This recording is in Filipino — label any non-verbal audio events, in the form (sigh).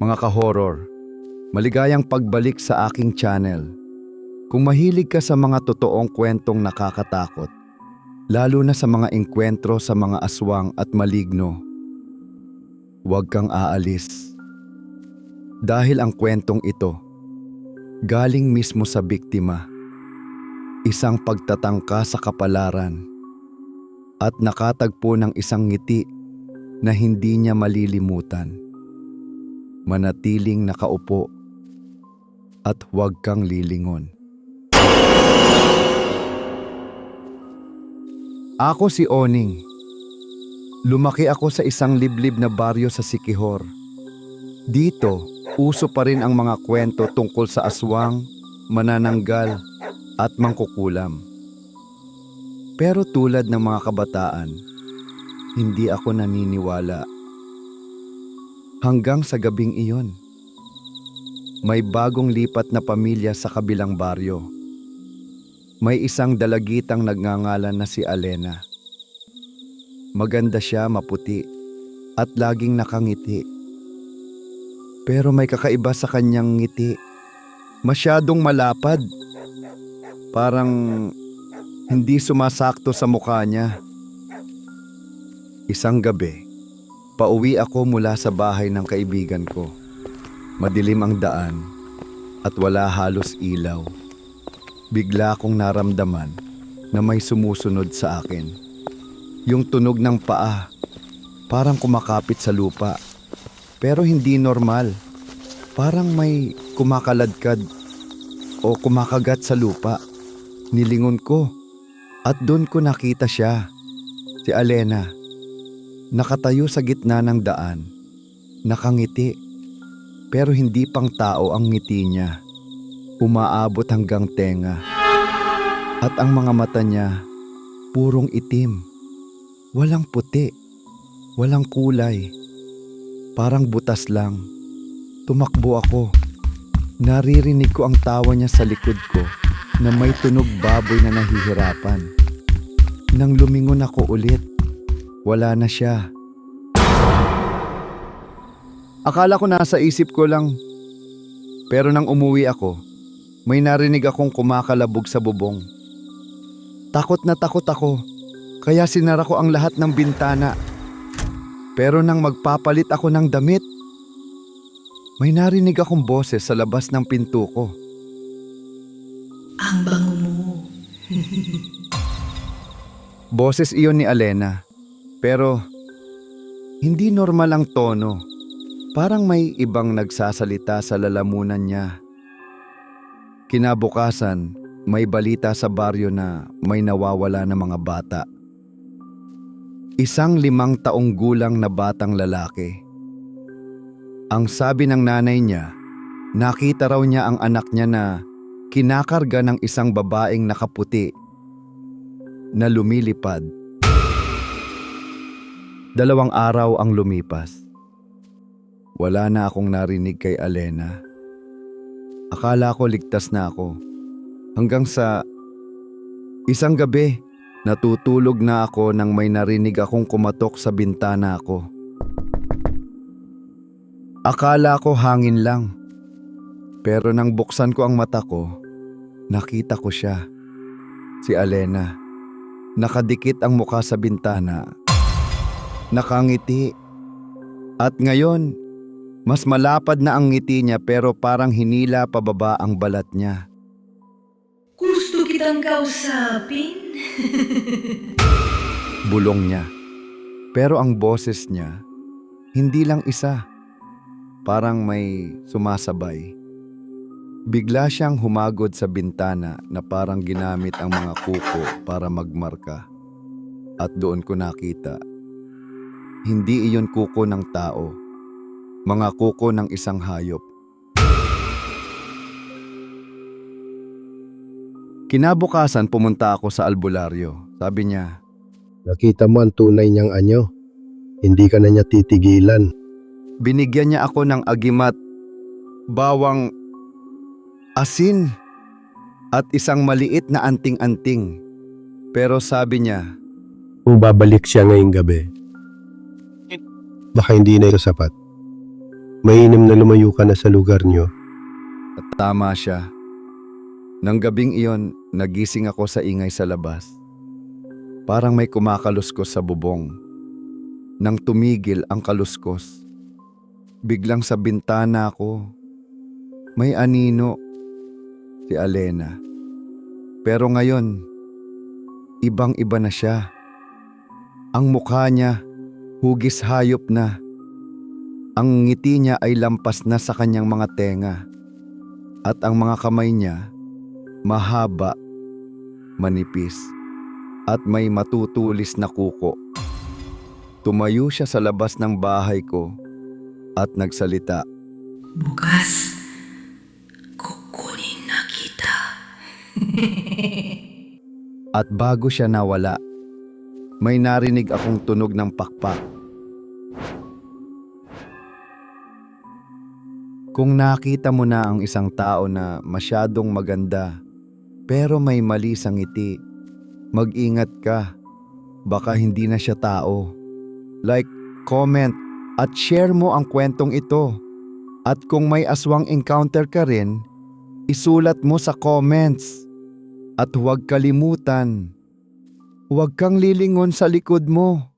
mga ka-horror, maligayang pagbalik sa aking channel. Kung mahilig ka sa mga totoong kwentong nakakatakot, lalo na sa mga engkwentro sa mga aswang at maligno, huwag kang aalis. Dahil ang kwentong ito, galing mismo sa biktima, isang pagtatangka sa kapalaran, at nakatagpo ng isang ngiti na hindi niya malilimutan. Manatiling nakaupo at huwag kang lilingon. Ako si Oning. Lumaki ako sa isang liblib na baryo sa Sikihor. Dito, uso pa rin ang mga kwento tungkol sa aswang, manananggal, at mangkukulam. Pero tulad ng mga kabataan, hindi ako naniniwala. Hanggang sa gabing iyon, may bagong lipat na pamilya sa kabilang baryo. May isang dalagitang nagngangalan na si Alena. Maganda siya, maputi, at laging nakangiti. Pero may kakaiba sa kanyang ngiti. Masyadong malapad. Parang hindi sumasakto sa mukha niya. Isang gabi, pauwi ako mula sa bahay ng kaibigan ko. Madilim ang daan at wala halos ilaw. Bigla akong naramdaman na may sumusunod sa akin. Yung tunog ng paa, parang kumakapit sa lupa. Pero hindi normal. Parang may kumakaladkad o kumakagat sa lupa. Nilingon ko at doon ko nakita siya, si Alena. Nakatayo sa gitna ng daan, nakangiti. Pero hindi pang tao ang ngiti niya. Umaabot hanggang tenga. At ang mga mata niya, purong itim. Walang puti. Walang kulay. Parang butas lang. Tumakbo ako. Naririnig ko ang tawa niya sa likod ko na may tunog baboy na nahihirapan. Nang lumingon ako ulit, wala na siya. Akala ko nasa isip ko lang. Pero nang umuwi ako, may narinig akong kumakalabog sa bubong. Takot na takot ako, kaya sinara ko ang lahat ng bintana. Pero nang magpapalit ako ng damit, may narinig akong boses sa labas ng pinto ko. Ang bango mo. (laughs) Boses iyon ni Alena. Pero hindi normal ang tono. Parang may ibang nagsasalita sa lalamunan niya. Kinabukasan, may balita sa baryo na may nawawala na mga bata. Isang limang taong gulang na batang lalaki. Ang sabi ng nanay niya, nakita raw niya ang anak niya na kinakarga ng isang babaeng nakaputi na lumilipad. Dalawang araw ang lumipas. Wala na akong narinig kay Alena. Akala ko ligtas na ako. Hanggang sa isang gabi, natutulog na ako nang may narinig akong kumatok sa bintana ko. Akala ko hangin lang. Pero nang buksan ko ang mata ko, nakita ko siya. Si Alena. Nakadikit ang mukha sa bintana. Nakangiti. At ngayon, mas malapad na ang ngiti niya pero parang hinila pababa ang balat niya. Gusto kitang kausapin? (laughs) Bulong niya. Pero ang boses niya, hindi lang isa. Parang may sumasabay. Bigla siyang humagod sa bintana na parang ginamit ang mga kuko para magmarka. At doon ko nakita. Hindi iyon kuko ng tao. Mga kuko ng isang hayop. Kinabukasan pumunta ako sa albularyo. Sabi niya, Nakita mo ang tunay niyang anyo. Hindi ka na niya titigilan. binigyan niya ako ng agimat, bawang asin, at isang maliit na anting-anting. Pero sabi niya, Kung babalik siya ngayong gabi, baka hindi na ito sapat. Mainam na lumayo ka na sa lugar nyo. At tama siya. Nang gabing iyon, nagising ako sa ingay sa labas. Parang may kumakaluskos sa bubong. Nang tumigil ang kaluskos, biglang sa bintana ko, may anino, si Alena. Pero ngayon, ibang-iba na siya. Ang mukha niya, hugis hayop na. Ang ngiti niya ay lampas na sa kanyang mga tenga at ang mga kamay niya mahaba, manipis, at may matutulis na kuko. Tumayo siya sa labas ng bahay ko at nagsalita. Bukas, kukunin na kita. (laughs) At bago siya nawala, may narinig akong tunog ng pakpak. Kung nakita mo na ang isang tao na masyadong maganda pero may mali sa ngiti, mag-ingat ka. Baka hindi na siya tao. Like, comment at share mo ang kwentong ito. At kung may aswang encounter ka rin, isulat mo sa comments. At huwag kalimutan, huwag kang lilingon sa likod mo.